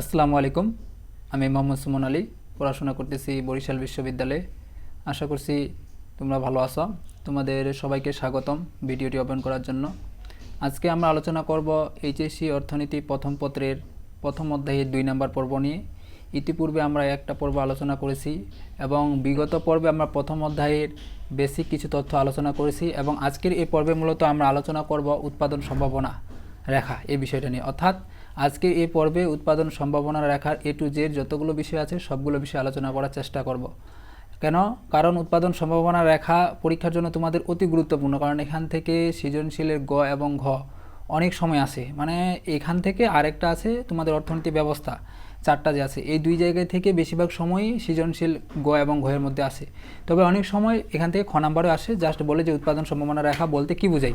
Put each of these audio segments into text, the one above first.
আসসালামু আলাইকুম। আমি মোহাম্মদ সুমন আলী, পড়াশোনা করতেছি বরিশাল বিশ্ববিদ্যালয়ে। আশা করছি তোমরা ভালো আছো। তোমাদের সবাইকে স্বাগতম ভিডিওটি ওপেন করার জন্য। আজকে আমরা আলোচনা করব এইচএসসি অর্থনীতি প্রথম পত্রের প্রথম অধ্যায়ের দুই নম্বর পর্ব নিয়ে। ইতিপূর্বে আমরা একটা পর্ব আলোচনা করেছি এবং বিগত পর্বে আমরা প্রথম অধ্যায়ের বেসিক কিছু তথ্য আলোচনা করেছি এবং আজকের এই পর্বে মূলত আমরা আলোচনা করব উৎপাদন সম্ভাবনা রেখা এই বিষয়টা নিয়ে। অর্থাৎ আজকে এই পর্বে উৎপাদন সম্ভাবনা রেখার এ টু জেড যতগুলো বিষয় আছে, সবগুলো বিষয়ে আলোচনা করার চেষ্টা করব। কেন? কারণ উৎপাদন সম্ভাবনা রেখা পরীক্ষার জন্য তোমাদের অতি গুরুত্বপূর্ণ, কারণ এখান থেকে সৃজনশীলের গ এবং ঘ অনেক সময় আসে মানে এখান থেকে আরেকটা আছে তোমাদের অর্থনীতি ব্যবস্থা, চারটা যে আছে। এই দুই জায়গায় থেকে বেশিরভাগ সময়ই সৃজনশীল গ এবং ঘয়ের মধ্যে আসে তবে অনেক সময় এখান থেকে খ নাম্বারও আসে জাস্ট বলে যে উৎপাদন সম্ভাবনা রেখা বলতে কি বোঝাই।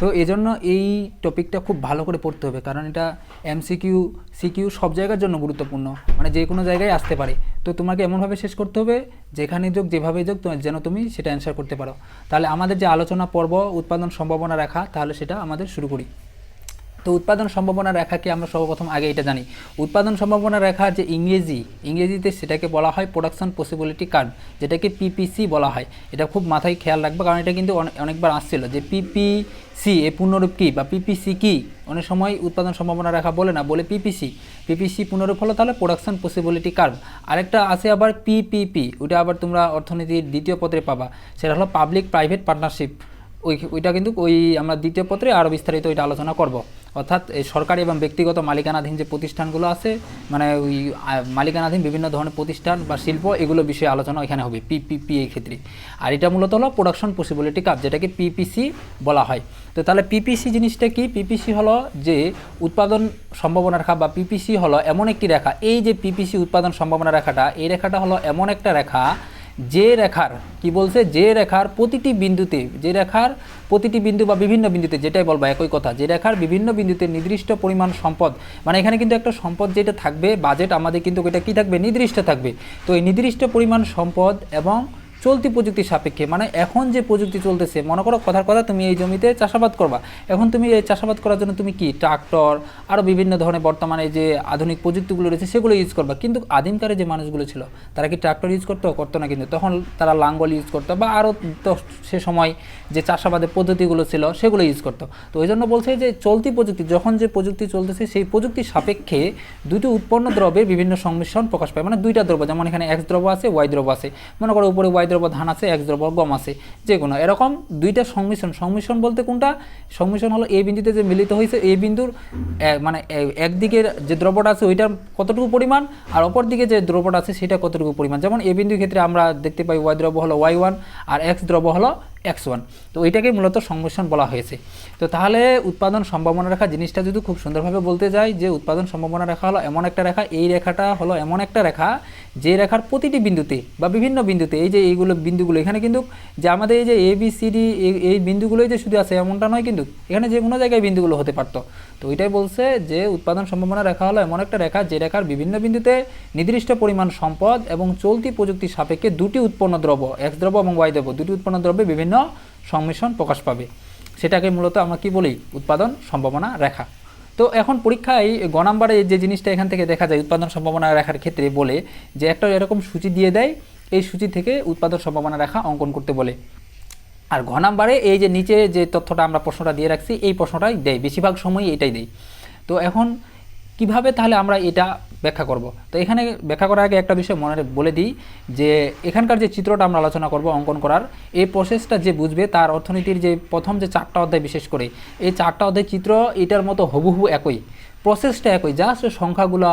তো এই জন্য এই টপিকটা খুব ভালো করে পড়তে হবে, কারণ এটা এমসিকিউ সিকিউ সব জায়গার জন্য গুরুত্বপূর্ণ। মানে যে কোনো জায়গায় আসতে পারে। তো তোমাকে এমনভাবে শেষ করতে হবে, যেখানে যোগ, যেভাবে যোগ যেন তুমি সেটা অ্যান্সার করতে পারো। তাহলে আমাদের যে আলোচনা পর্ব, উৎপাদন সম্ভাবনা রেখা, তাহলে সেটা আমাদের শুরু করি। তো উৎপাদন সম্ভাবনা রেখাকে আমরা সর্বপ্রথম আগে এটা জানি। উৎপাদন সম্ভাবনা রেখা যে ইংরেজি, ইংরেজিতে সেটাকে বলা হয় প্রোডাকশন পসিবিলিটি কার্ড যেটাকে পিপিসি বলা হয়। এটা খুব মাথায় খেয়াল রাখবে, কারণ এটা কিন্তু অনেকবার আসছিল যে পিপিসি এ পূর্ণরূপ কী বা পিপিসি কি? অনেক সময় উৎপাদন সম্ভাবনা রেখা বলে না, বলে পিপিসি পিপিসি পূর্ণরূপ হলো তাহলে প্রোডাকশন পসিবিলিটি কার্ভ আরেকটা আছে আবার পিপিপি ওটা আবার তোমরা অর্থনীতির দ্বিতীয় পত্রে পাবা। সেটা হলো পাবলিক প্রাইভেট পার্টনারশিপ ওই ওইটা কিন্তু ওই আমরা দ্বিতীয় পত্রে আরও বিস্তারিত ওইটা আলোচনা করব। অর্থাৎ সরকারি এবং ব্যক্তিগত মালিকানাধীন যে প্রতিষ্ঠানগুলো আছে মানে ওই মালিকানাধীন বিভিন্ন ধরনের প্রতিষ্ঠান বা শিল্প, এগুলো বিষয়ে আলোচনা এখানে হবে, পিপিপি এই ক্ষেত্রে। আর এটা মূলত হলো প্রোডাকশন পসিবিলিটি কাপ যেটাকে পিপিসি বলা হয়। তো তাহলে পিপিসি জিনিসটা কি? পিপিসি হলো যে উৎপাদন সম্ভাবনা রেখা বা পিপিসি হলো এমন একটি রেখা। এই যে পিপিসি উৎপাদন সম্ভাবনা রেখাটা, এই রেখাটা হলো এমন একটা রেখা যে রেখার, কি বলছে? যে রেখার প্রতিটি বিন্দুতে, যে রেখার প্রতিটি বিন্দু বা বিভিন্ন বিন্দুতে, যেটাই বলব একই কথা, যে রেখার বিভিন্ন বিন্দুতে নির্দিষ্ট পরিমাণ সম্পদ মানে এখানে কিন্তু একটা সম্পদ যেটা থাকবে বাজেট আমাদের কিন্তু এটা কি থাকবে? নির্দিষ্ট থাকবে। তো এই নির্দিষ্ট পরিমাণ সম্পদ এবং চলতি প্রযুক্তি সাপেক্ষে। মানে এখন যে প্রযুক্তি চলতেছে, মনে করো কথার কথা, তুমি এই জমিতে চাষাবাদ করবা। এখন তুমি এই চাষাবাদ করার জন্য তুমি কি, ট্রাক্টর আরও বিভিন্ন ধরনের বর্তমানে যে আধুনিক প্রযুক্তিগুলো রয়েছে, সেগুলো ইউজ করবা। কিন্তু আদিমকালে যে মানুষগুলো ছিল, তারা কি ট্রাক্টর ইউজ করতো করতো না কিন্তু। তখন তারা লাঙ্গল ইউজ করতো, বা আরও তো সে সময় যে চাষাবাদের পদ্ধতিগুলো ছিল, সেগুলো ইউজ করতো। তো ওই জন্য বলছে যে, চলতি প্রযুক্তি, যখন যে প্রযুক্তি চলতেছে, সেই প্রযুক্তির সাপেক্ষে দুটি উৎপন্ন দ্রব্যের বিভিন্ন সংমিশ্রণ প্রকাশ পায়। মানে দুইটা দ্রব্য, যেমন এখানে এক্স দ্রব্য আছে ওয়াই দ্রব্য আছে। মনে করো উপরে ওয়াই দ্রব্য ধান আছে, এক দ্রব্য গম আছে যে কোনো এরকম দুইটা সংমিশ্রণ। সংমিশ্রণ বলতে কোনটা? সংমিশ্রণ হলো এই বিন্দুতে যে মিলিত হয়েছে, এই বিন্দুর, এ- মানে একদিকে একদিকের যে দ্রব্যটা আছে ওইটার কতটুকু পরিমাণ? আর অপর দিকে যে দ্রব্যটা আছে, সেটা কতটুকু পরিমাণ? যেমন এই বিন্দুর ক্ষেত্রে আমরা দেখতে পাই ওয়াই দ্রব্য হলো ওয়াই ওয়ান আর এক্স দ্রব্য হলো এক্স ওয়ান তো ওইটাকে মূলত সংমিশ্রণ বলা হয়েছে। তো তাহলে উৎপাদন সম্ভাবনা রেখা জিনিসটা যদি খুব সুন্দরভাবে বলতে যাই যে উৎপাদন সম্ভাবনা রেখা হলো এমন একটা রেখা, এই রেখাটা হলো এমন একটা রেখা যে রেখার প্রতিটি বিন্দুতে বা বিভিন্ন বিন্দুতে, এই যে এইগুলো বিন্দুগুলো, এখানে কিন্তু যে আমাদের এই যে এ বি সি ডি এই বিন্দুগুলোই যে শুধু আছে এমনটা নয় কিন্তু এখানে যে কোনো জায়গায় বিন্দুগুলো হতে পারতো। তো ওইটাই বলছে যে উৎপাদন সম্ভাবনা রেখা হলো এমন একটা রেখা যে রেখার বিভিন্ন বিন্দুতে নির্দিষ্ট পরিমাণ সম্পদ এবং চলতি প্রযুক্তির সাপেক্ষে দুটি উৎপন্ন দ্রব্য এক্স দ্রব্য এবং ওয়াই দ্রব্য, দুটি উৎপন্ন দ্রব্যে বিভিন্ন সংমিশ্রণ প্রকাশ পাবে। সেটাকে মূলত আমরা কি বলি? উৎপাদন সম্ভাবনা রেখা। তো এখন পরীক্ষায় গ নাম্বারে যে জিনিসটা এখান থেকে দেখা যায়, উৎপাদন সম্ভাবনা রেখার ক্ষেত্রে বলে যে একটা এরকম সূচি দিয়ে দেয়, এই সূচি থেকে উৎপাদন সম্ভাবনা রেখা অঙ্কন করতে বলে। আর ঘ নাম্বারে এই যে নিচে যে তথ্যটা আমরা প্রশ্নটা দিয়ে রাখছি, এই প্রশ্নটাই দেয়। বেশিরভাগ সময়ই এটাই দেয়। তো এখন কীভাবে তাহলে আমরা এটা ব্যাখ্যা করব? তো এখানে ব্যাখ্যা করার আগে একটা বিষয় মনে বলে দিই যে এখানকার যে চিত্রটা আমরা আলোচনা করব অঙ্কন করার, এই প্রসেসটা যে বুঝবে তার অর্থনীতির যে প্রথম যে চারটা অধ্যায় বিশেষ করে, এই চারটা অধ্যায় চিত্র এটার মতো হুবহু একই। প্রসেসটা একই জাস্ট সংখ্যাগুলা,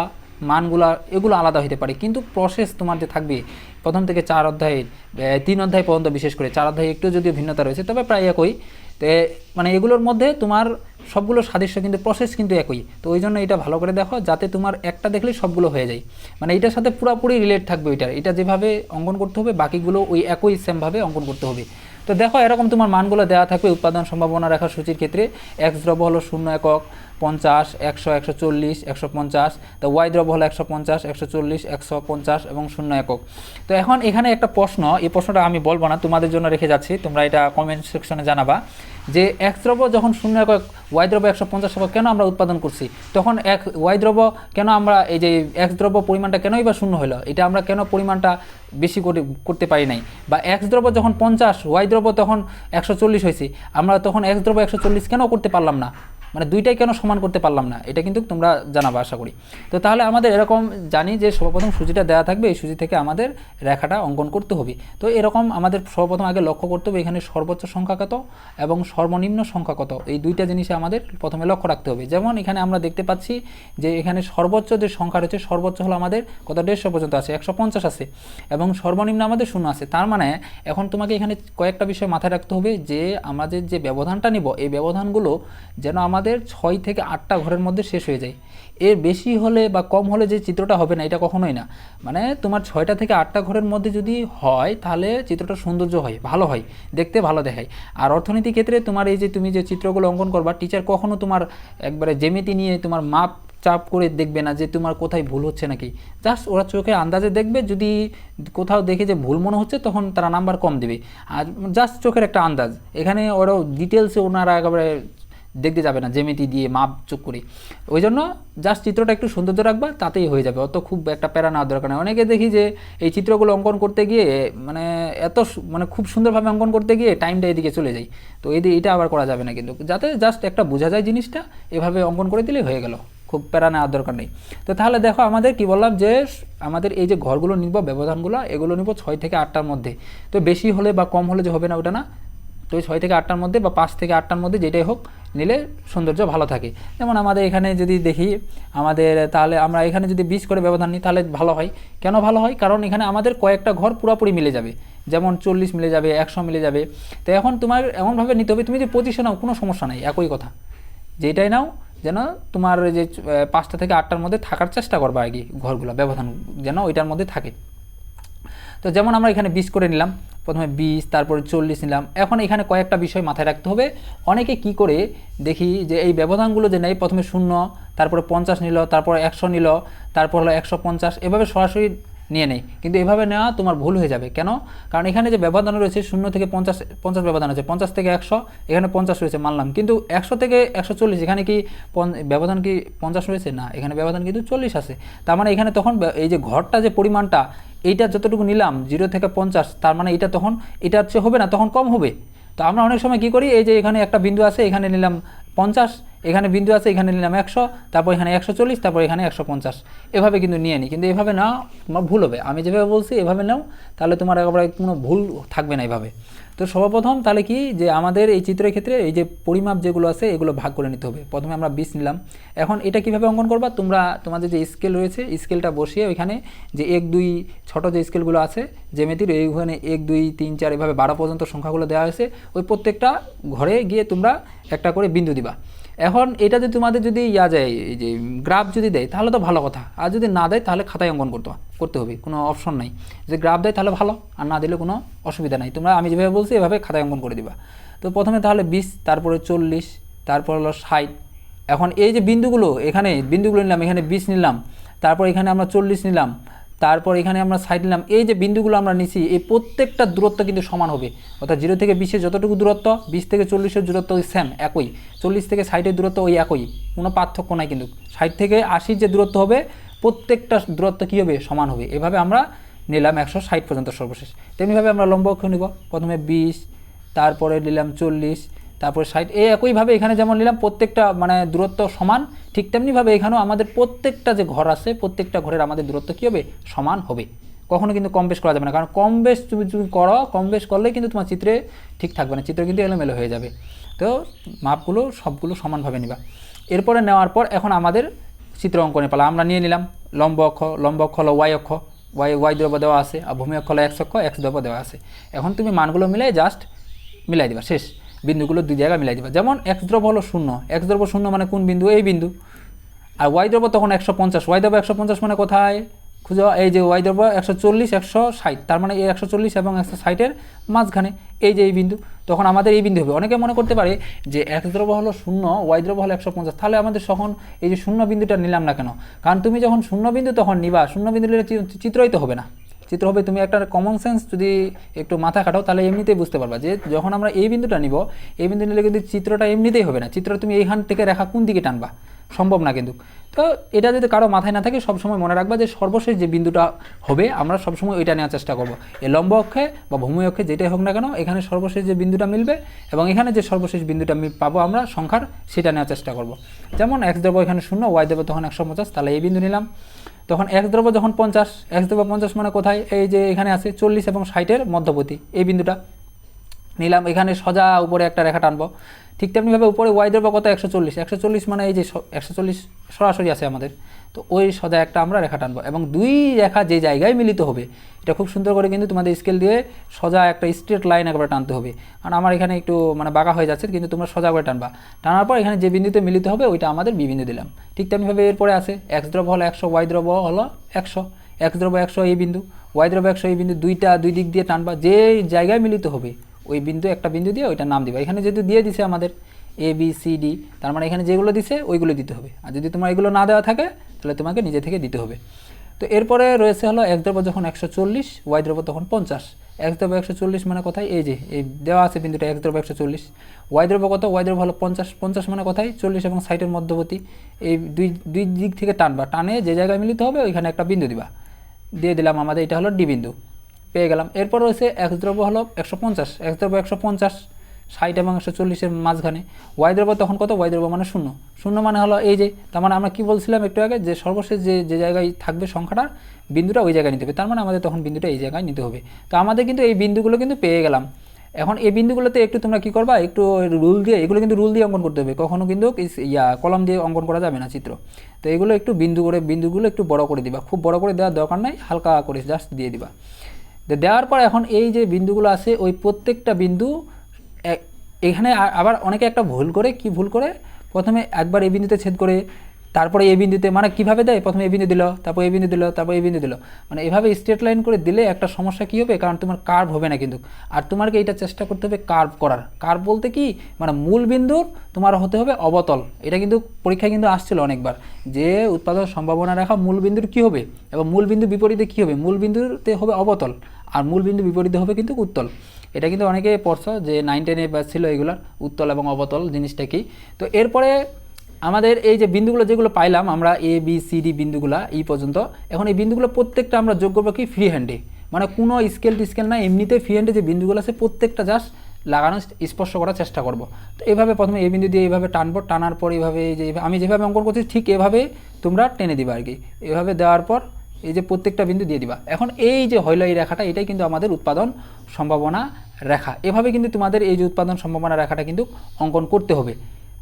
মানগুলা, এগুলো আলাদা হতে পারে। কিন্তু প্রসেস তোমার যে থাকবে, প্রথম থেকে চার অধ্যায়ের তিন অধ্যায় পর্যন্ত বিশেষ করে, চার অধ্যায়ে একটু যদিও ভিন্নতা রয়েছে, তবে প্রায় একই। তো মানে এগুলোর মধ্যে তোমার সবগুলো সাদৃশ্য কিন্তু প্রসেস কিন্তু একই। তো ওই জন্য এটা ভালো করে দেখো, যাতে তোমার একটা দেখলেই সবগুলো হয়ে যায়। মানে এটার সাথে পুরোপুরি রিলেট থাকবে ওইটার। এটা যেভাবে অঙ্কন করতে হবে, বাকিগুলো ওই একই সেমভাবে অঙ্কন করতে হবে। তো দেখো, এরকম তোমার মানগুলো দেওয়া থাকবে, উৎপাদন সম্ভাবনা রেখা সূচির ক্ষেত্রে এক্স দ্রব্য হলো শূন্য একক পঞ্চাশ, একশো একশো চল্লিশ, একশো পঞ্চাশ, তো ওয়াই দ্রব্য হলো একশো পঞ্চাশ, একশো চল্লিশ, একশো পঞ্চাশ এবং শূন্য একক। তো এখন এখানে একটা প্রশ্ন, এই প্রশ্নটা আমি বলব না, তোমাদের জন্য রেখে যাচ্ছি, তোমরা এটা কমেন্ট সেকশনে জানাবা, যে এক্স দ্রব্য যখন শূন্য একক ওয়াই দ্রব্য একশো পঞ্চাশ একক কেন আমরা উৎপাদন করছি? তখন এক ওয়াই দ্রব্য কেন আমরা, এই যে এক্স দ্রব্য পরিমাণটা কেনই বা শূন্য হলো? এটা আমরা কেন পরিমাণটা বেশি করে, করতে পারি নাই? বা এক্স দ্রব্য যখন পঞ্চাশ ওয়াই দ্রব্য তখন একশো চল্লিশ হয়েছে, আমরা তখন এক্স দ্রব্য একশো চল্লিশ কেন করতে পারলাম না? মানে দুইটাই কেন সমান করতে পারলাম না? এটা কিন্তু তোমরা জানাব আশা করি। তো তাহলে আমাদের এরকম জানি যে সর্বপ্রথম সূচিটা দেওয়া থাকবে, এই সূচি থেকে আমাদের রেখাটা অঙ্কন করতে হবে। তো এরকম আমাদের সর্বপ্রথম আগে লক্ষ্য করতে হবে এখানে সর্বোচ্চ সংখ্যা কত এবং সর্বনিম্ন সংখ্যা কত। এই দুইটা জিনিসে আমাদের প্রথমে লক্ষ্য রাখতে হবে। যেমন এখানে আমরা দেখতে পাচ্ছি যে এখানে সর্বোচ্চ যে সংখ্যা রয়েছে, সর্বোচ্চ হলো আমাদের কত? দেড়শো পর্যন্ত আছে, একশো পঞ্চাশ আছে এবং সর্বনিম্ন আমাদের শূন্য আছে। তার মানে এখন তোমাকে এখানে কয়েকটা বিষয় মাথায় রাখতে হবে যে আমাদের যে ব্যবধানটা নিব, এই ব্যবধানগুলো যেন আমাদের ছয় থেকে আটটা ঘরের মধ্যে শেষ হয়ে যায়। এর বেশি হলে বা কম হলে যে চিত্রটা হবে না, এটা কখনোই না। মানে তোমার ছয়টা থেকে আটটা ঘরের মধ্যে যদি হয়, তাহলে চিত্রটা সৌন্দর্য হয়, ভালো হয়, দেখতে ভালো দেখায়। আর অর্থনীতি ক্ষেত্রে তোমার এই যে তুমি যে চিত্রগুলো অঙ্কন করবা টিচার কখনো তোমার একবারে জেমিতি নিয়ে তোমার মাপ চাপ করে দেখবে না যে তোমার কোথায় ভুল হচ্ছে নাকি। জাস্ট ওরা চোখে আন্দাজে দেখবে, যদি কোথাও দেখে যে ভুল মনে হচ্ছে, তখন তারা নাম্বার কম দেবে। আর জাস্ট চোখের একটা আন্দাজ। এখানে ওরাও ডিটেলসে ওনারা একেবারে দেখতে যাবে না জেমিতি দিয়ে মাপ চোখ করে। ওই জন্য জাস্ট চিত্রটা একটু সৌন্দর্য রাখবা, তাতেই হয়ে যাবে। অত খুব একটা প্যারা নেওয়ার দরকার নেই। অনেকে দেখি যে এই চিত্রগুলো অঙ্কন করতে গিয়ে মানে এত মানে খুব সুন্দরভাবে অঙ্কন করতে গিয়ে টাইমটা এদিকে চলে যায়। তো এদিকে এটা আবার করা যাবে না কিন্তু। যাতে জাস্ট একটা বোঝা যায় জিনিসটা, এভাবে অঙ্কন করে দিলেই হয়ে গেল। খুব প্যারা নেওয়ার দরকার নেই। তো তাহলে দেখো আমাদের কি বললাম যে, আমাদের এই যে ঘরগুলো নিব, ব্যবধানগুলো, এগুলো নিব ছয় থেকে আটটার মধ্যে। তো বেশি হলে বা কম হলে যে হবে না ওটা না। তো ছয় থেকে আটটার মধ্যে বা পাঁচ থেকে আটটার মধ্যে যেটাই হোক নিলে সৌন্দর্য ভালো থাকে। যেমন আমাদের এখানে যদি দেখি, আমাদের তাহলে আমরা এখানে যদি বিশ করে ব্যবধান নিই, তাহলে ভালো হয়। কেন ভালো হয়? কারণ এখানে আমাদের কয়েকটা ঘর পুরোপুরি মিলে যাবে। যেমন চল্লিশ মিলে যাবে, একশো মিলে যাবে। তো এখন তোমার এমনভাবে নিতে হবে, তুমি যদি পঁচিশে নাও, কোনো সমস্যা নাই, একই কথা। যেটাই নাও, যেন তোমার যে পাঁচটা থেকে আটটার মধ্যে থাকার চেষ্টা করবা কি ঘরগুলো, ব্যবধান যেন ওইটার মধ্যে থাকে। তো যেমন আমরা এখানে বিশ করে নিলাম প্রথমে বিশ, তারপরে চল্লিশ নিলাম। এখন এখানে কয়েকটা বিষয় মাথায় রাখতে হবে। অনেকে কি করে দেখি যে এই ব্যবধানগুলো যে নেয়, প্রথমে শূন্য, তারপরে পঞ্চাশ নিল, তারপর একশো নিল, তারপর হলো একশো পঞ্চাশ। এভাবে সরাসরি নিয়ে নেই। কিন্তু এভাবে নেওয়া তোমার ভুল হয়ে যাবে। কেন? কারণ এখানে যে ব্যবধান রয়েছে, শূন্য থেকে পঞ্চাশ পঞ্চাশ ব্যবধান আছে। পঞ্চাশ থেকে একশো, এখানে পঞ্চাশ রয়েছে মানলাম। কিন্তু একশো থেকে একশো চল্লিশ, এখানে কি ব্যবধান কি পঞ্চাশ রয়েছে? না, এখানে ব্যবধান কিন্তু চল্লিশ আছে। তার মানে এখানে তখন এই যে ঘরটা যে পরিমাণটা, এইটা যতটুকু নিলাম, জিরো থেকে পঞ্চাশ, তার মানে এটা তখন, এটা হচ্ছে হবে না, তখন কম হবে। তো আমরা অনেক সময় কী করি? এই যে এখানে একটা বিন্দু আছে, এখানে নিলাম পঞ্চাশ এখানে বিন্দু আছে, এখানে নিলাম একশো, তারপর এখানে একশো চল্লিশ, তারপর এখানে একশো পঞ্চাশ। এভাবে কিন্তু নিয়ে নিই কিন্তু এভাবে না, তোমার ভুল হবে। আমি যেভাবে বলছি, এভাবে নাও, তাহলে তোমার একেবারে কোনো ভুল থাকবে না এভাবে। তো সর্বপ্রথম তাহলে কি, যে আমাদের এই চিত্রের ক্ষেত্রে এই যে পরিমাপ যেগুলো আছে, এগুলো ভাগ করে নিতে হবে। প্রথমে আমরা বিশ নিলাম। এখন এটা কীভাবে অঙ্কন করবা? তোমরা, তোমাদের যে স্কেল রয়েছে স্কেলটা বসিয়ে ওইখানে যে এক, দুই, ছোট যে স্কেলগুলো আছে, জ্যামিতির, এইখানে এক, দুই, তিন, চার, এভাবে বারো পর্যন্ত সংখ্যাগুলো দেওয়া হয়েছে। ওই প্রত্যেকটা ঘরে গিয়ে তোমরা একটা করে বিন্দু দিবা। এখন এটা যদি তোমাদের যদি ইয়া যায় এই যে গ্রাফ যদি দেয়, তাহলে তো ভালো কথা। আর যদি না দেয়, তাহলে খাতায় অঙ্কন করতে করতে হবে, কোনো অপশন নাই। যদি গ্রাফ দেয়, তাহলে ভালো, আর না দিলে কোনো অসুবিধা নাই। তোমরা আমি যেভাবে বলছি, এভাবে খাতায় অঙ্কন করে দিবা। তো প্রথমে তাহলে বিশ, তারপরে চল্লিশ, তারপর হলো ষাট। এখন এই যে বিন্দুগুলো, এখানে বিন্দুগুলো নিলাম, এখানে বিশ নিলাম, তারপর এখানে আমরা চল্লিশ নিলাম। তারপর এখানে আমরা সাইড নিলাম। এই যে বিন্দুগুলো আমরা নিছি, এই প্রত্যেকটা দূরত্ব কিন্তু সমান হবে। অর্থাৎ জিরো থেকে বিশের যতটুকু দূরত্ব, বিশ থেকে চল্লিশের দূরত্ব ওই সেম একই। চল্লিশ থেকে ষাটের দূরত্ব ওই একই। কোনো পার্থক্য নাই কিন্তু। ষাট থেকে আশির যে দূরত্ব হবে, প্রত্যেকটা দূরত্ব কী হবে? সমান হবে। এভাবে আমরা নিলাম একশো ষাট পর্যন্ত সর্বশেষ। তেমনিভাবে আমরা লম্ব অক্ষ নিব। প্রথমে বিশ, তারপরে নিলাম চল্লিশ তারপরে সাইড এই একইভাবে এখানে যেমন নিলাম, প্রত্যেকটা মানে দূরত্ব সমান, ঠিক তেমনিভাবে এখানেও আমাদের প্রত্যেকটা যে ঘর আছে, প্রত্যেকটা ঘরের আমাদের দূরত্ব কী হবে? সমান হবে। কখনো কিন্তু কম বেশ করা যাবে না, কারণ কম বেশ তুমি তুমি করো, কম বেশ করলে কিন্তু তোমার চিত্রে ঠিক থাকবে না, চিত্র কিন্তু এলোমেলো হয়ে যাবে। তো মাপগুলো সবগুলো সমানভাবে নিবা। এরপরে নেওয়ার পর এখন আমাদের চিত্র অঙ্কনে পালা। আমরা নিয়ে নিলাম, লম্ব অক্ষ লম্ব অক্ষ হলো ওয়াই অক্ষ। ওয়াই ওয়াই দ্রব্য দেওয়া আছে, আর ভূমি অক্ষ হলো এক্স অক্ষ, এক্স দ্রব্য দেওয়া আছে। এখন তুমি মানগুলো মিলাই জাস্ট মিলাই দিবা, শেষ। বিন্দুগুলো দুই জায়গায় মিলাই দিবা। যেমন এক্স দ্রব হলো শূন্য। এক্স দ্রব্য শূন্য মানে কোন বিন্দু? এই বিন্দু। আর ওয়াই দ্রব্য তখন একশো পঞ্চাশ। ওয়াই দ্রব্য একশো পঞ্চাশ মানে কোথায়? খুঁজো, এই যে ওয়াই দ্রব্য একশো চল্লিশ, একশো ষাট। তার মানে এই একশো চল্লিশ এবং একশো ষাটের মাঝখানে এই যে এই বিন্দু। তখন আমাদের এই বিন্দু হবে। অনেকে মনে করতে পারে যে এক্স দ্রব্য হলো শূন্য ওয়াই দ্রব্য হলো একশো পঞ্চাশ। তাহলে আমাদের তখন এই যে শূন্য বিন্দুটা নিলাম না কেন? কারণ তুমি যখন শূন্য বিন্দু তখন নিবা, শূন্য বিন্দু চিত্রই তো হবে না। চিত্র হবে, তুমি একটা কমন সেন্স যদি একটু মাথা কাটাও তাহলে এমনিতেই বুঝতে পারবা যে যখন আমরা এই বিন্দুটা নিব, এই বিন্দু নিলে কিন্তু চিত্রটা এমনিতেই হবে না। চিত্র তুমি এইখান থেকে রেখা কোন দিকে টানবা? সম্ভব না কিন্তু। তো এটা যদি কারও মাথায় না থাকে, সবসময় মনে রাখবা যে সর্বশেষ যে বিন্দুটা হবে, আমরা সবসময় ওইটা নেওয়ার চেষ্টা করব। এই লম্ব অক্ষে বা ভূমি অক্ষে যেটাই হোক না কেন, এখানে সর্বশেষ যে বিন্দুটা মিলবে এবং এখানে যে সর্বশেষ বিন্দুটা পাবো আমরা, সংখ্যার, সেটা নেওয়ার চেষ্টা করব। যেমন এক্স দেবো এখানে শূন্য ওয়াই দেবো তখন একশো পঞ্চাশ, তাহলে এই বিন্দু নিলাম। তখন এক্স দ্রব্য যখন পঞ্চাশ এক্স দ্রব্য পঞ্চাশ মানে কোথায়? এই যে এখানে আছে চল্লিশ এবং ষাটের মধ্যবর্তী। এই বিন্দুটা নিলাম, এখানে সোজা উপরে একটা রেখা টানবো। ঠিক তেমনিভাবে উপরে ওয়াই দ্রব্য কত? একশো চল্লিশ। একশো চল্লিশ মানে এই যে একশো চল্লিশ সরাসরি আছে আমাদের। তো ওই সোজা একটা আমরা রেখা টানবো। এবং দুই রেখা যে জায়গায় মিলিত হবে, এটা খুব সুন্দর করে কিন্তু তোমাদের স্কেল দিয়ে সোজা একটা স্ট্রেট লাইন একবার টানতে হবে। কারণ আমার এখানে একটু মানে বাঁকা হয়ে যাচ্ছে, কিন্তু তোমরা সোজা করে টানবা। টানার পর এখানে যে বিন্দুতে মিলিত হবে, ওইটা আমাদের বি বিন্দু দিলাম। ঠিক তেমনিভাবে এরপরে আছে। এক্স দ্রব হলো একশো ওয়াই দ্রব্য হলো একশো। এক্স দ্রব্য একশো, এই বিন্দু। ওয়াই দ্রব্য একশো, এই বিন্দু। দুইটা দুই দিক দিয়ে টানবা। যে জায়গায় মিলিত হবে ওই বিন্দু একটা বিন্দু দিয়ে ওইটার নাম দিবা। এখানে যেহেতু দিয়ে দিছে আমাদের এ বি সি ডি তার মানে এখানে যেগুলো দিছে ওইগুলো দিতে হবে। আর যদি তোমার এগুলো না দেওয়া থাকে, তাহলে তোমাকে নিজে থেকে দিতে হবে। তো এরপরে রয়েছে হলো এক দ্রব্য যখন একশো চল্লিশ ওয়াই দ্রব্য তখন পঞ্চাশ। এক দ্রব্য একশো চল্লিশ মানে কোথায়? এই যে, এই দেওয়া আছে বিন্দুটা এক দ্রব্য একশো চল্লিশ। ওয়াই দ্রব্য কত? ওয়াই দ্রব্য হলো পঞ্চাশ। পঞ্চাশ মানে কোথায়? চল্লিশ এবং ষাটের মধ্যবর্তী। এই দুই দুই দিক থেকে টানবা। টানে যে জায়গায় মিলিত হবে, ওইখানে একটা বিন্দু দিবা। দিয়ে দিলাম আমাদের এটা হলো ডি বিন্দু। পেয়ে গেলাম। এরপর রয়েছে এক্স দ্রব্য হলো একশো পঞ্চাশ। এক্স দ্রব্য একশো পঞ্চাশ, ষাট এবং একশো চল্লিশের মাঝখানে। ওয়াই দ্রব্য তখন কত? ওয়াই দ্রব্য মানে শূন্য। শূন্য মানে হলো এই যে, তার মানে আমরা কি বলছিলাম একটু আগে? যে সর্বশেষ যে যে জায়গায় থাকবে সংখ্যাটা, বিন্দুটা ওই জায়গায় নিতে হবে। তার মানে আমাদের তখন বিন্দুটা এই জায়গায় নিতে হবে। তো আমাদের কিন্তু এই বিন্দুগুলো কিন্তু পেয়ে গেলাম। এখন এই বিন্দুগুলোতে একটু তোমরা কি করবা? একটু রুল দিয়ে, এগুলো কিন্তু রুল দিয়ে অঙ্কন করতে হবে। কখনো কিন্তু ইয়া, কলম দিয়ে অঙ্কন করা যাবে না চিত্র। তো এগুলো একটু বিন্দু করে, বিন্দুগুলো একটু বড় করে দিবা। খুব বড় করে দেওয়ার দরকার নাই, হালকা করে জাস্ট দিয়ে দিবা। দেওয়ার পর এখন এই যে বিন্দুগুলো আছে, ওই প্রত্যেকটা বিন্দু এখানে আবার অনেকে একটা ভুল করে, কি ভুল করে? প্রথমে একবার এই বিন্দুতে ছেদ করে, তারপরে এই বিন্দুতে মানে কীভাবে দেয়? প্রথমে এই বিন্দু দিল, তারপর এই বিন্দু দিল, তারপর এই বিন্দু দিল। মানে এভাবে স্ট্রেট লাইন করে দিলে একটা সমস্যা কী হবে? কারণ তোমার কার্ভ হবে না কিন্তু। আর তোমাকে এটা চেষ্টা করতে হবে কার্ভ করার। কার্ভ বলতে কি? মানে মূল বিন্দুর তোমার হতে হবে অবতল। এটা কিন্তু পরীক্ষায় কিন্তু আসছিল অনেকবার। যে উৎপাদন সম্ভাবনা রাখা মূল বিন্দুর কি হবে? এবং মূল বিন্দু বিপরীতে কি হবে? মূল বিন্দুতে হবে অবতল। আর মূল বিন্দু বিপরীতে হবে কিন্তু উত্তল। এটা কিন্তু অনেকে পড়ছো যে নাইন টেনে বা ছিল এগুলার উত্তল এবং অবতল জিনিসটা কি? তো এরপরে আমাদের এই যে বিন্দুগুলো যেগুলো পাইলাম, আমরা এ বি সি ডি বিন্দুগুলা এই পর্যন্ত, এখন এই বিন্দুগুলো প্রত্যেকটা আমরা যোগ করব কি ফ্রি হ্যান্ডে মানে কোনো স্কেল টিস্কেল না এমনিতে ফ্রি হ্যান্ডে যে বিন্দুগুলো আছে, প্রত্যেকটা জাস্ট লাগানো স্পর্শ করার চেষ্টা করব। তো এইভাবে প্রথমে এই বিন্দু দিয়ে এইভাবে টানবো, টানার পর এইভাবে এই যে, আমি যেভাবে অঙ্কন করছি, ঠিক এভাবে তোমরা টেনে দিবে আর কি। এভাবে দেওয়ার পর এই যে প্রত্যেকটা বিন্দু দিয়ে দিবা। এখন এই যে হইল এই রেখাটা, এটাই কিন্তু আমাদের উৎপাদন সম্ভাবনা রেখা। এভাবে কিন্তু তোমাদের এই যে উৎপাদন সম্ভাবনা রেখাটা কিন্তু অঙ্কন করতে হবে।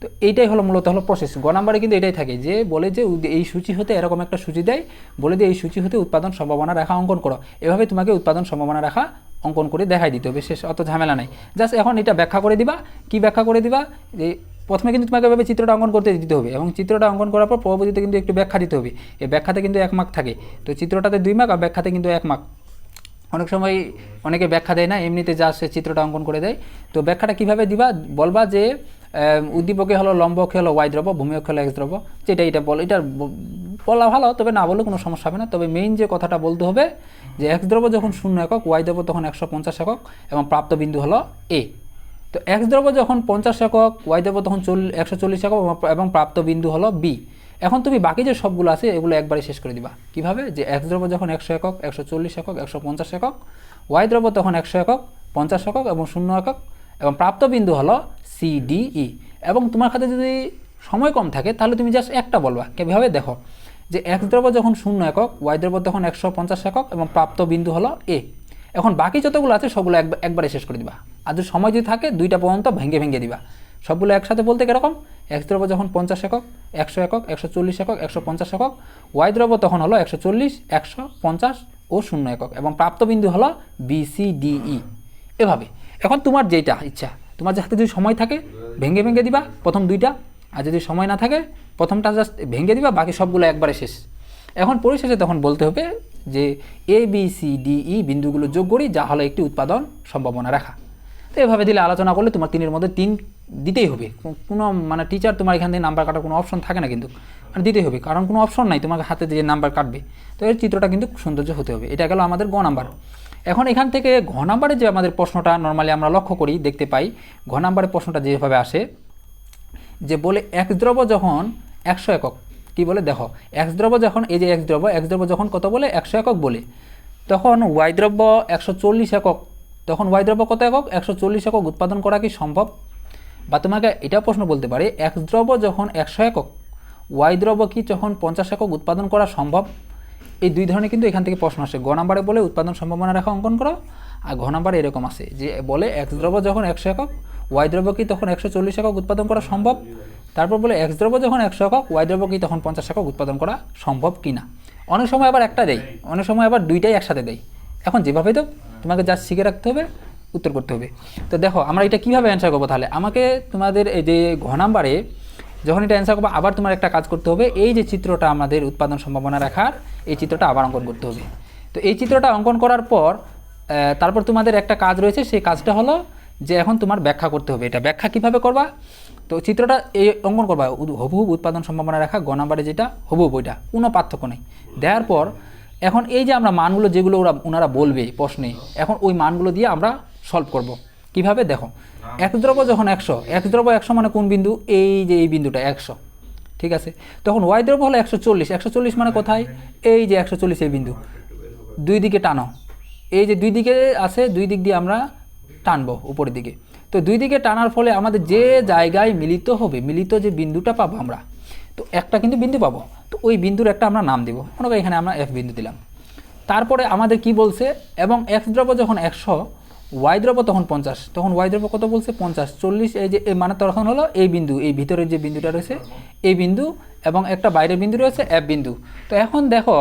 তো এইটাই হলো মূলত হলো প্রসেস গ নাম্বারে কিন্তু এটাই থাকে যে বলে যে এই সূচি হতে এরকম একটা সূচি দেয়, বলে যে এই সূচি হতে উৎপাদন সম্ভাবনা রেখা অঙ্কন করো। এভাবে তোমাকে উৎপাদন সম্ভাবনা রেখা অঙ্কন করে দেখাই দিতে হবে, শেষ অত ঝামেলা নাই। জাস্ট এখন এটা ব্যাখ্যা করে দিবা। কি ব্যাখ্যা করে দিবা? যে প্রথমে কিন্তু তোমাকে এভাবে চিত্রটা অঙ্কন করতে দিতে হবে এবং চিত্রটা অঙ্কন করার পর পরবর্তীতে কিন্তু একটু ব্যাখ্যা দিতে হবে। এই ব্যাখ্যাতে কিন্তু এক মার্ক থাকে। তো চিত্রটাতে দুই মার্ক আর ব্যাখ্যাতে কিন্তু এক মার্ক অনেক সময় অনেকে ব্যাখ্যা দেয় না, এমনিতে যা সে চিত্রটা অঙ্কন করে দেয়। তো ব্যাখ্যাটা কীভাবে দিবা? বলবা যে উদ্দীপকে হলো, লম্বকে হলো ওয়াই দ্রব্য ভূমি অক্ষে হলো এক্স দ্রব্য। যেটা এটা বল, এটা বলা ভালো, তবে না বললে কোনো সমস্যা হবে না। তবে মেইন যে কথাটা বলতে হবে, যে এক্স দ্রব্য যখন শূন্য একক ওয়াই দ্রব্য তখন একশো পঞ্চাশ একক এবং প্রাপ্ত বিন্দু হলো এ তো এক্স দ্রব্য যখন পঞ্চাশ একক ওয়াই দ্রব্য তখন চল, একশো চল্লিশ একক এবং- প্রাপ্ত বিন্দু হলো বি এখন তুমি বাকি যে সবগুলো আছে, এগুলো একবারে শেষ করে দিবা। কীভাবে? যে এক্স দ্রব্য যখন একশো একক, একশো চল্লিশ একক, একশো পঞ্চাশ একক ওয়াই দ্রব্য তখন একশো একক, পঞ্চাশ একক এবং শূন্য একক এবং প্রাপ্ত বিন্দু হলো ই এবং তোমার কাছে যদি সময় কম থাকে, তাহলে তুমি জাস্ট একটা বলবা। কীভাবে? দেখো, যে এক্স দ্রব্য যখন শূন্য একক ওয়াই দ্রব্য তখন একশো পঞ্চাশ একক এবং প্রাপ্ত বিন্দু হলো এ এখন বাকি যতগুলো আছে, সবগুলো একবার শেষ করে দিবা। আর যদি সময় যদি থাকে, দুইটা পর্যন্ত ভেঙে ভেঙে দিবা। সবগুলো একসাথে বলতে কীরকম? এক্স দ্রব্য যখন পঞ্চাশ একক, একশো একক, একশো চল্লিশ একক, একশো পঞ্চাশ একক, ওয়াই দ্রব্য তখন হলো একশো চল্লিশ, একশো পঞ্চাশ ও শূন্য একক এবং প্রাপ্ত বিন্দু হলো বি সি ডি ই এভাবে। এখন তোমার যেটা ইচ্ছা, তোমার যে হাতে যদি সময় থাকে, ভেঙে ভেঙে দিবা প্রথম দুইটা। আর যদি সময় না থাকে, প্রথমটা জাস্ট ভেঙে দিবা, বাকি সবগুলো একবারে শেষ। এখন পরিশেষে তখন বলতে হবে যে A B C D E বিন্দুগুলো যোগ করি, যা হলো একটি উৎপাদন সম্ভাবনা রাখা। তো এভাবে দিলে আলোচনা করলে তোমার তিনের মধ্যে তিন দিতেই হবে। কোনো মানে টিচার তোমার এখান থেকে নাম্বার কাটার কোনো অপশন থাকে না কিন্তু। মানে দিতেই হবে, কারণ কোনো অপশন নাই, তোমাকে হাতে দিয়ে নাম্বার কাটবে, তো এর চিত্রটা কিন্তু সৌন্দর্য হতে হবে। এটা গেল আমাদের গ নাম্বার এখন এখান থেকে ঘ নাম্বারে যে আমাদের প্রশ্নটা নর্মালি আমরা লক্ষ্য করি, দেখতে পাই, ঘ নাম্বারের প্রশ্নটা যেভাবে আসে, যে বলে এক্স দ্রব্য যখন একশো একক কি বলে? দেখো এক্স দ্রব্য যখন, এই যে এক্স দ্রব্য এক্স দ্রব্য যখন কত বলে? একশো একক বলে। তখন ওয়াই দ্রব্য একশো চল্লিশ একক। তখন ওয়াই দ্রব্য কত একক? একশো চল্লিশ একক। উৎপাদন করা কি সম্ভব? বা তোমাকে এটাও প্রশ্ন বলতে পারে এক্স দ্রব্য যখন একশো একক ওয়াই দ্রব্য কি যখন পঞ্চাশ একক উৎপাদন করা সম্ভব? এই দুই ধরনের কিন্তু এখান থেকে প্রশ্ন আসে। গ নাম্বারে বলে উৎপাদন সম্ভাবনা রেখা অঙ্কন করো, আর ঘ নাম্বারে এরকম আছে যে বলে এক্স দ্রব্য যখন একশো একক ওয়াই দ্রব্য কি তখন একশো চল্লিশ একক উৎপাদন করা সম্ভব? তারপর বলে এক্স দ্রব্য যখন একশো একক ওয়াই দ্রব্য কি তখন পঞ্চাশ একক উৎপাদন করা সম্ভব কি না অনেক সময় আবার একটা দেয়, অনেক সময় আবার দুইটাই একসাথে দেয়। এখন যেভাবে তো তোমাকে যা শিখে রাখতে হবে, উত্তর করতে হবে। তো দেখো, আমরা এটা কীভাবে অ্যান্সার করব তাহলে? আমাকে তোমাদের এই যে ঘ নাম্বারে যখন এটা অ্যান্সার করব, আবার তোমার একটা কাজ করতে হবে। এই যে চিত্রটা আমাদের উৎপাদন সম্ভাবনা রাখার, এই চিত্রটা আবার অঙ্কন করতে হবে। তো এই চিত্রটা অঙ্কন করার পর তারপর তোমাদের একটা কাজ রয়েছে, সেই কাজটা হলো যে এখন তোমার ব্যাখ্যা করতে হবে। এটা ব্যাখ্যা কীভাবে করবা? তো চিত্রটা এই অঙ্কন করবা হুবহুব উৎপাদন সম্ভাবনা রাখা, গ নাম্বারে যেটা হুবহুব ওইটা, কোনো পার্থক্য নেই। দেওয়ার পর, এখন এই যে আমরা মানগুলো যেগুলো ওরা ওনারা বলবে, প্রশ্নে, এখন ওই মানগুলো দিয়ে আমরা সলভ করব। কীভাবে? দেখো, এক দ্রব্য যখন একশো, এক দ্রব্য একশো মানে কোন বিন্দু? এই যে এই বিন্দুটা, একশো। ঠিক আছে? তখন ওয়াই দ্রব্য হলো একশো চল্লিশ। একশো চল্লিশ মানে কোথায়? এই যে একশো চল্লিশ এই বিন্দু। দুই দিকে টানো। এই যে দুই দিকে আছে, দুই দিক দিয়ে আমরা টানবো উপরের দিকে। তো দুই দিকে টানার ফলে আমাদের যে জায়গায় মিলিত হবে, মিলিত যে বিন্দুটা পাবো আমরা, তো একটা কিন্তু বিন্দু পাবো, তো ওই বিন্দুর একটা আমরা নাম দেবো। মনে করি এখানে আমরা এফ বিন্দু দিলাম। তারপরে আমাদের কি বলছে? এবং এক্স দ্রব্য যখন একশো ওয়াই দ্রব্য তখন পঞ্চাশ, তখন ওয়াই দ্রব্য কত বলছে? পঞ্চাশ। চল্লিশ, এই যে মানে তখন হলো এই বিন্দু, এই ভিতরের যে বিন্দুটা রয়েছে, এই বিন্দু এবং একটা বাইরের বিন্দু রয়েছে এফ বিন্দু। তো এখন দেখো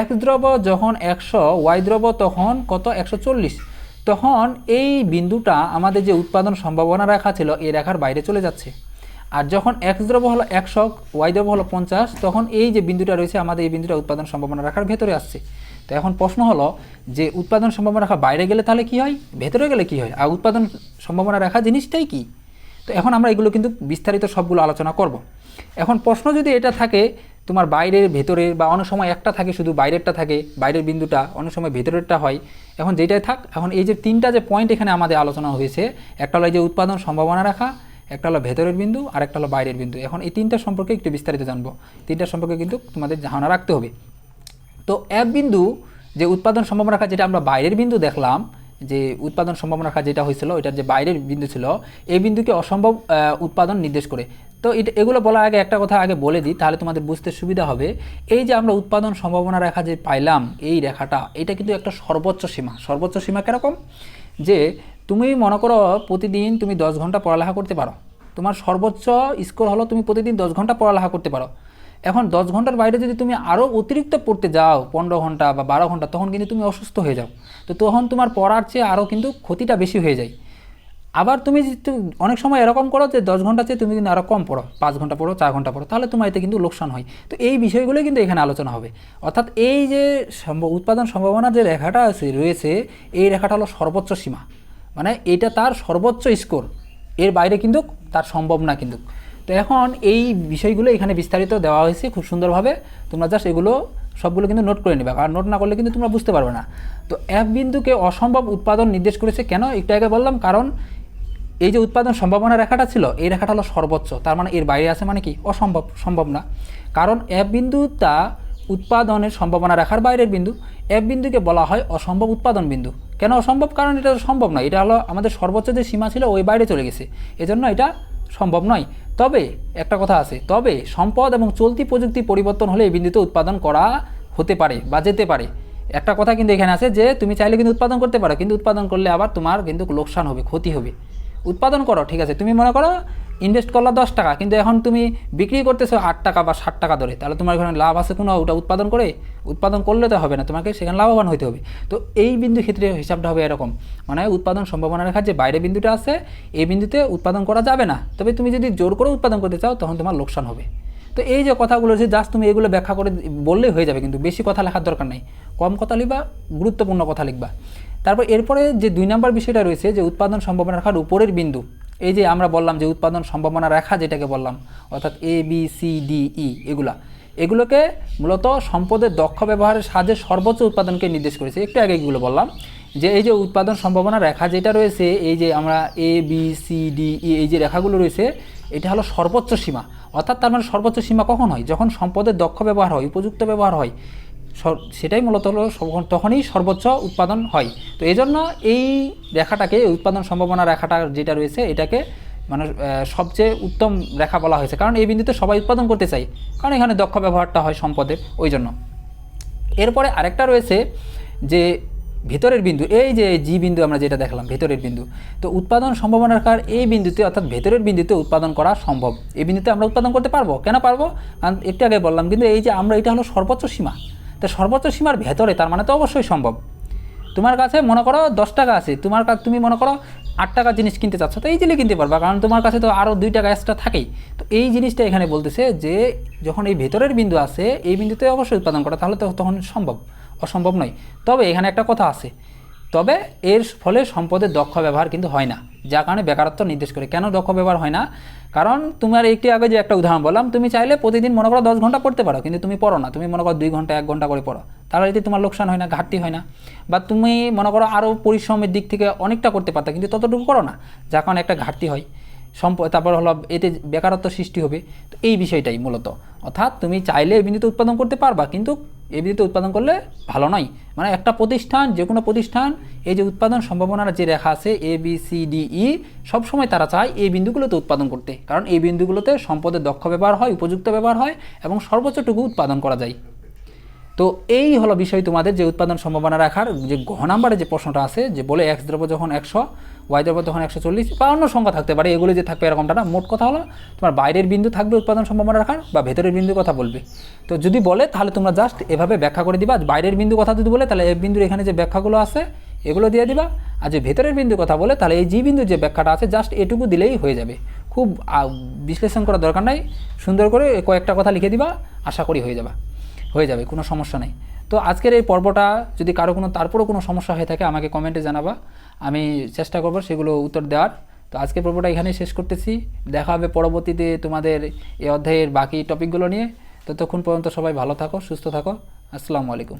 এক্স দ্রব্য যখন একশো ওয়াই দ্রব্য তখন কত? একশো চল্লিশ। তখন এই বিন্দুটা আমাদের যে উৎপাদন সম্ভাবনা রেখা ছিল, এই রেখার বাইরে চলে যাচ্ছে। আর যখন এক্স দ্রব্য হলো একশো ওয়াই দ্রব্য হলো পঞ্চাশ, তখন এই যে বিন্দুটা রয়েছে, আমাদের এই বিন্দুটা উৎপাদন সম্ভাবনা রাখার ভেতরে আসছে। তো এখন প্রশ্ন হলো যে উৎপাদন সম্ভাবনা রাখা বাইরে গেলে তাহলে কি হয়? ভেতরে গেলে কি হয়? আর উৎপাদন সম্ভাবনা রাখা জিনিসটাই কি? তো এখন আমরা এগুলো কিন্তু বিস্তারিত সবগুলো আলোচনা করব। এখন প্রশ্ন যদি এটা থাকে তোমার বাইরের ভেতরে বা অনেক সময় একটা থাকে, শুধু বাইরেরটা থাকে, বাইরের বিন্দুটা অনেক সময় ভেতরেরটা হয়। এখন যেটাই থাক, এখন এই যে তিনটা যে পয়েন্ট এখানে আমাদের আলোচনা হয়েছে, একটা হলো এই যে উৎপাদন সম্ভাবনা রাখা, একটা হলো ভেতরের বিন্দু, আর একটা হলো বাইরের বিন্দু। এখন এই তিনটা সম্পর্কে একটু বিস্তারিত জানব। তিনটা সম্পর্কে কিন্তু তোমাদের ধারণা রাখতে হবে। তো এক বিন্দু যে উৎপাদন সম্ভাবনা রাখা, যেটা আমরা বাইরের বিন্দু দেখলাম যে উৎপাদন সম্ভাবনা রাখা যেটা হয়েছিল এটার যে বাইরের বিন্দু ছিল, এই বিন্দুকে অসম্ভব উৎপাদন নির্দেশ করে। তো এটা, এগুলো বলার আগে, একটা কথা আগে বলে দিই, তাহলে তোমাদের বুঝতে সুবিধা হবে। এই যে আমরা উৎপাদন সম্ভাবনা রেখা যে পাইলাম, এই রেখাটা, এটা কিন্তু একটা সর্বোচ্চ সীমা। সর্বোচ্চ সীমা কীরকম? যে তুমি মনে করো প্রতিদিন তুমি দশ ঘণ্টা পড়ালেখা করতে পারো। তোমার সর্বোচ্চ স্কোর হলো তুমি প্রতিদিন দশ ঘণ্টা পড়ালেখা করতে পারো। এখন দশ ঘণ্টার বাইরে যদি তুমি আরও অতিরিক্ত পড়তে যাও, পনেরো ঘণ্টা বা বারো ঘণ্টা, তখন কিন্তু তুমি অসুস্থ হয়ে যাও। তো তখন তোমার পড়ার চেয়ে আরও কিন্তু ক্ষতিটা বেশি হয়ে যায়। আবার তুমি অনেক সময় এরকম করো যে দশ ঘণ্টা চেয়ে তুমি কিন্তু আরও কম পড়ো, পাঁচ ঘণ্টা পড়ো, চার ঘণ্টা পড়ো, তাহলে তোমার এতে কিন্তু লোকসান হয়। তো এই বিষয়গুলো কিন্তু এখানে আলোচনা হবে। অর্থাৎ এই যে উৎপাদন সম্ভাবনার যে রেখাটা আছে, রয়েছে, এই রেখাটা হলো সর্বোচ্চ সীমা। মানে এটা তার সর্বোচ্চ স্কোর এর বাইরে কিন্তু তার সম্ভব না কিন্তু। তো এখন এই বিষয়গুলো এখানে বিস্তারিত দেওয়া হয়েছে খুব সুন্দরভাবে। তোমরা জাস্ট এগুলো সবগুলো কিন্তু নোট করে নেবে আর নোট না করলে কিন্তু তোমরা বুঝতে পারবে না। তো এক বিন্দুকে অসম্ভব উৎপাদন নির্দেশ করেছে কেন? একটু আগে বললাম, কারণ এই যে উৎপাদন সম্ভাবনা রেখাটা ছিল, এই রেখাটা হলো সর্বোচ্চ, তার মানে এর বাইরে আছে মানে কি? অসম্ভব, সম্ভব না। কারণ এফ বিন্দুটা উৎপাদনের সম্ভাবনা রাখার বাইরের বিন্দু এফ বিন্দুকে বলা হয় অসম্ভব উৎপাদন বিন্দু। কেন অসম্ভব? কারণ এটা সম্ভব নয়, এটা হলো আমাদের সর্বোচ্চ যে সীমা ছিল, ওই বাইরে চলে গেছে। এজন্য এটা সম্ভব নয়। তবে, একটা কথা আছে, তবে সম্পদ এবং চলতি প্রযুক্তি পরিবর্তন হলে এই বিন্দুতে উৎপাদন করা হতে পারে বা যেতে পারে। একটা কথা কিন্তু এখানে আছে যে, তুমি চাইলে কিন্তু উৎপাদন করতে পারো, কিন্তু উৎপাদন করলে আবার তোমার কিন্তু লোকসান হবে, ক্ষতি হবে। উৎপাদন করো, ঠিক আছে? তুমি মনে করো ইনভেস্ট করলা দশ টাকা, কিন্তু এখন তুমি বিক্রি করতেছো আট টাকা বা ষাট টাকা ধরে, তাহলে তোমার এখানে লাভ আছে কোনো? ওটা উৎপাদন করে, উৎপাদন করলে তো হবে না, তোমাকে সেখানে লাভবান হতে হবে। তো এই বিন্দু ক্ষেত্রে হিসাবটা হবে এরকম মানে উৎপাদন সম্ভাবনা রেখার যে বাইরে বিন্দুটা আছে, এই বিন্দুতে উৎপাদন করা যাবে না। তবে তুমি যদি জোর করে উৎপাদন করতে চাও, তখন তোমার লোকসান হবে। তো এই যে কথাগুলো রয়েছে জাস্ট তুমি এগুলো ব্যাখ্যা করে বললেই হয়ে যাবে কিন্তু বেশি কথা লেখার দরকার নেই। কম কথা লিখবা, গুরুত্বপূর্ণ কথা লিখবা। তারপর এরপরে যে দুই নম্বর বিষয়টা রয়েছে যে উৎপাদন সম্ভাবনা রাখার উপরের বিন্দু, এই যে আমরা বললাম যে উৎপাদন সম্ভাবনা রেখা যেটাকে বললাম, অর্থাৎ A B C D E এগুলা, এগুলোকে মূলত সম্পদের দক্ষ ব্যবহারের সাহায্যে সর্বোচ্চ উৎপাদনকে নির্দেশ করেছে। একটু আগে এগুলো বললাম। যে এই যে উৎপাদন সম্ভাবনা রেখা যেটা রয়েছে, এই যে আমরা A B C D E এই যে রেখাগুলো রয়েছে, এটা হলো সর্বোচ্চ সীমা। অর্থাৎ তার মানে সর্বোচ্চ সীমা কখন হয়? যখন সম্পদের দক্ষ ব্যবহার হয়, উপযুক্ত ব্যবহার হয় সেটাই মূলত হলো তখনই সর্বোচ্চ উৎপাদন হয়। তো এই জন্য এই রেখাটাকে উৎপাদন সম্ভাবনা রেখাটা যেটা রয়েছে, এটাকে মানে সবচেয়ে উত্তম রেখা বলা হয়েছে। কারণ এই বিন্দুতে সবাই উৎপাদন করতে চাই কারণ এখানে দক্ষ ব্যবহারটা হয় সম্পদের, ওই জন্য। এরপরে আরেকটা রয়েছে যে ভেতরের বিন্দু, এই যে জি বিন্দু আমরা যেটা দেখলাম, ভেতরের বিন্দু, তো উৎপাদন সম্ভাবনার কার এই বিন্দুতে, অর্থাৎ ভেতরের বিন্দুতে উৎপাদন করা সম্ভব। এই বিন্দুতে আমরা উৎপাদন করতে পারব? কেন পারব? কারণ একটু আগে বললাম, কিন্তু এই যে আমরা, এটা হলো সর্বোচ্চ সীমা। তো সর্বোচ্চ সীমার ভেতরে, তার মানে তো অবশ্যই সম্ভব। তোমার কাছে মনে করো দশ টাকা আছে, তোমার কাছে, তুমি মনে করো আট টাকার জিনিস কিনতে চাচ্ছ, তো ইজিলি কিনতে পারবা, কারণ তোমার কাছে তো আরও দুই টাকা এক্সট্রা থাকেই। তো এই জিনিসটা এখানে বলতেছে যে, যখন এই ভেতরের বিন্দু আছে, এই বিন্দুতে অবশ্যই উৎপাদন করা, তাহলে তো তখন সম্ভব। অসম্ভব নয়। তবে এখানে একটা কথা আছে। তবে এর ফলে সম্পদের দক্ষ ব্যবহার কিন্তু হয় না, যার কারণে বেকারত্ব নির্দেশ করে। কেন দক্ষ ব্যবহার হয় না? কারণ তোমার একটি আগে যে একটা উদাহরণ বললাম, তুমি চাইলে প্রতিদিন মনে করো দশ ঘণ্টা পড়তে পারো, কিন্তু তুমি পড়ো না। তুমি মনে করো দুই ঘণ্টা, এক ঘণ্টা করে পড়ো। তাহলে যদি তোমার লোকসান হয় না, ঘাটতি হয় না। বা তুমি মনে করো আরও পরিশ্রমের দিক থেকে অনেকটা করতে পারতা, কিন্তু ততটুকু করো না, যার কারণে একটা ঘাটতি হয়। সম্পদ তারপর হলো এতে বেকারত্ব সৃষ্টি হবে। তো এই বিষয়টাই মূলত। অর্থাৎ তুমি চাইলে এই বিন্দুতে উৎপাদন করতে পারবা, কিন্তু এই বিন্দুতে উৎপাদন করলে ভালো নয়। মানে একটা প্রতিষ্ঠান যে কোনো প্রতিষ্ঠান, এই যে উৎপাদন সম্ভাবনার যে রেখা আছে A B C D E সবসময় তারা চায় এই বিন্দুগুলোতে উৎপাদন করতে। কারণ এই বিন্দুগুলোতে সম্পদের দক্ষ ব্যবহার হয়, উপযুক্ত ব্যবহার হয় এবং সর্বোচ্চটুকু উৎপাদন করা যায়। তো এই হলো বিষয় তোমাদের যে উৎপাদন সম্ভাবনা রাখার যে ঘ নাম্বারে যে প্রশ্নটা আছে, যে বলে এক্স দ্রব্য যখন একশো ওয়াই দ্রব্য যখন একশো চল্লিশ বা অন্য সংখ্যা থাকতে পারে। এগুলো যে থাকবে এরকমটা না, মোট কথা হলো তোমার বাইরের বিন্দু থাকবে উৎপাদন সম্ভাবনা রাখার বা ভেতরের বিন্দু কথা বলবে। তো যদি বলে, তাহলে তোমরা জাস্ট এভাবে ব্যাখ্যা করে দিবা। বাইরের বিন্দু কথা যদি বলে, তাহলে এ বিন্দুর এখানে যে ব্যাখ্যাগুলো আছে, এগুলো দিয়ে দিবা। আর যে ভেতরের বিন্দু কথা বলে, তাহলে এই জি বিন্দুর যে ব্যাখ্যাটা আছে জাস্ট এটুকু দিলেই হয়ে যাবে। খুব বিশ্লেষণ করার দরকার নাই। সুন্দর করে কয়েকটা কথা লিখে দিবা, আশা করি হয়ে যাবে। হয়ে যাবে, কোনো সমস্যা নেই। তো আজকের এই পর্বটা যদি কারও কোনো, তারপরও কোনো সমস্যা হয়ে থাকে, আমাকে কমেন্টে জানাবা। আমি চেষ্টা করব সেগুলো উত্তর দেওয়ার। তো আজকের পর্বটা এখানেই শেষ করতেছি। দেখা হবে পরবর্তীতে তোমাদের এই অধ্যায়ের বাকি টপিকগুলো নিয়ে। ততক্ষণ পর্যন্ত সবাই ভালো থাকো, সুস্থ থাকো। আসসালামু আলাইকুম।